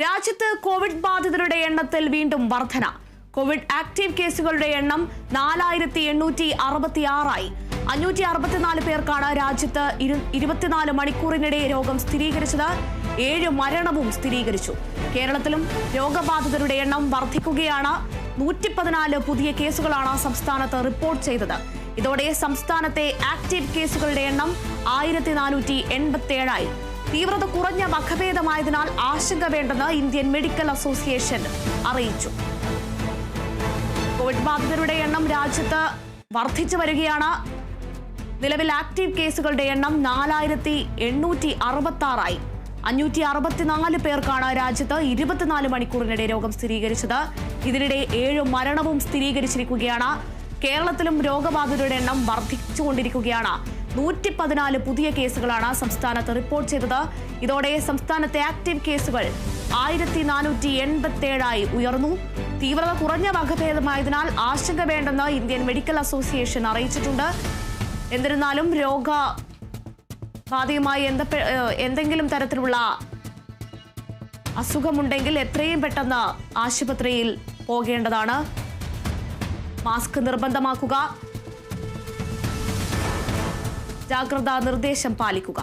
രാജ്യത്ത് കോവിഡ് ബാധിതരുടെ എണ്ണത്തിൽ വീണ്ടും വർധന. കോവിഡ് ആക്റ്റീവ് കേസുകളുടെ എണ്ണം നാലായിരത്തി എണ്ണൂറ്റി അറുപത്തി ആറായി അഞ്ഞൂറ്റി അറുപത്തിനാല് പേർക്കാണ് രാജ്യത്ത് ഇരുപത്തിനാല് മണിക്കൂറിനിടെ രോഗം സ്ഥിരീകരിച്ചത്. ഏഴ് മരണവും സ്ഥിരീകരിച്ചു. കേരളത്തിലും രോഗബാധിതരുടെ എണ്ണം വർദ്ധിക്കുകയാണ് നൂറ്റി പതിനാല് പുതിയ കേസുകളാണ് സംസ്ഥാനത്ത് റിപ്പോർട്ട് ചെയ്തത്. ഇതോടെ സംസ്ഥാനത്തെ ആക്റ്റീവ് കേസുകളുടെ എണ്ണം ആയിരത്തി നാനൂറ്റി എൺപത്തി ഏഴായി തീവ്രത കുറഞ്ഞ വകഭേദമായതിനാൽ ആശങ്ക വേണ്ടെന്ന് ഇന്ത്യൻ മെഡിക്കൽ അസോസിയേഷൻ അറിയിച്ചു. കോവിഡ് ബാധിതരുടെ എണ്ണം രാജ്യത്ത് വർദ്ധിച്ചു വരികയാണ്. നിലവിൽ ആക്റ്റീവ് കേസുകളുടെ എണ്ണം നാലായിരത്തി എണ്ണൂറ്റി അറുപത്തി ആറായി അഞ്ഞൂറ്റി അറുപത്തിനാല് പേർക്കാണ് രാജ്യത്ത് ഇരുപത്തിനാല് മണിക്കൂറിനിടെ രോഗം സ്ഥിരീകരിച്ചത്. ഇതിനിടെ ഏഴ് മരണവും സ്ഥിരീകരിച്ചിരിക്കുകയാണ്. കേരളത്തിലും രോഗബാധിതരുടെ എണ്ണം വർദ്ധിച്ചുകൊണ്ടിരിക്കുകയാണ്. നൂറ്റി പതിനാല് പുതിയ കേസുകളാണ് സംസ്ഥാനത്ത് റിപ്പോർട്ട് ചെയ്തത്. ഇതോടെ സംസ്ഥാനത്തെ ആക്റ്റീവ് കേസുകൾ ആയിരത്തി നാനൂറ്റി എൺപത്തി ഏഴായി ഉയർന്നു. തീവ്രത കുറഞ്ഞ വകഭേദമായതിനാൽ ആശങ്ക വേണ്ടെന്ന് ഇന്ത്യൻ മെഡിക്കൽ അസോസിയേഷൻ അറിയിച്ചിട്ടുണ്ട്. എന്നിരുന്നാലും രോഗ ബാധയുമായി എന്തെങ്കിലും തരത്തിലുള്ള അസുഖമുണ്ടെങ്കിൽ എത്രയും പെട്ടെന്ന് ആശുപത്രിയിൽ പോകേണ്ടതാണ്. മാസ്ക് നിർബന്ധമാക്കുക. ജാഗ്രതാ നിർദ്ദേശം പാലിക്കുക